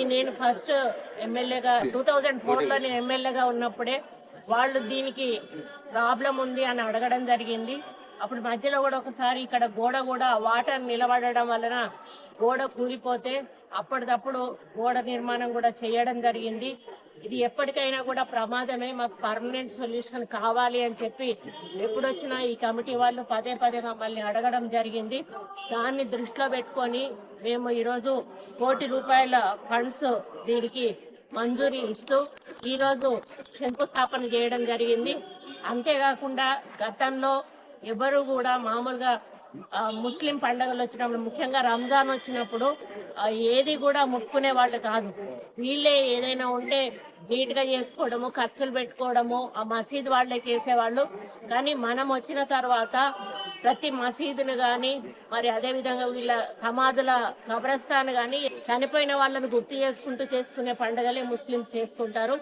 ఇది నేను ఫస్ట్ ఎమ్మెల్యేగా టూ థౌజండ్ ఫోర్లో నేను ఎమ్మెల్యేగా ఉన్నప్పుడే వాళ్ళు దీనికి ప్రాబ్లం ఉంది అని అడగడం జరిగింది. అప్పుడు మధ్యలో కూడా ఒకసారి ఇక్కడ గోడ కూడా వాటర్ నిలబడడం వలన గోడ కూలిపోతే అప్పటికప్పుడు గోడ నిర్మాణం కూడా చేయడం జరిగింది. ఇది ఎప్పటికైనా కూడా ప్రమాదమే. మాకు పర్మనెంట్ సొల్యూషన్ కావాలి అని చెప్పి ఎప్పుడొచ్చినా ఈ కమిటీ వాళ్ళు పదే పదే మమ్మల్ని అడగడం జరిగింది. దాన్ని దృష్టిలో పెట్టుకొని మేము ఈరోజు కోటి రూపాయల ఫండ్స్ దీనికి మంజూరి ఇస్తూ ఈరోజు శంకుస్థాపన చేయడం జరిగింది. అంతేకాకుండా గతంలో ఎవరు కూడా మామూలుగా ముస్లిం పండుగలు వచ్చినప్పుడు ముఖ్యంగా రంజాన్ వచ్చినప్పుడు ఏది కూడా ముట్టుకునే వాళ్ళు కాదు. వీళ్ళే ఏదైనా ఉంటే నీట్గా చేసుకోవడము ఖర్చులు పెట్టుకోవడము ఆ మసీద్ వాళ్ళే చేసేవాళ్ళు. కానీ మనం వచ్చిన తర్వాత ప్రతి మసీదును కానీ మరి అదేవిధంగా వీళ్ళ సమాధుల కబ్రస్థాన్ కానీ చనిపోయిన వాళ్ళని గుర్తు చేసుకుంటూ చేసుకునే పండుగలే ముస్లిమ్స్ చేసుకుంటారు.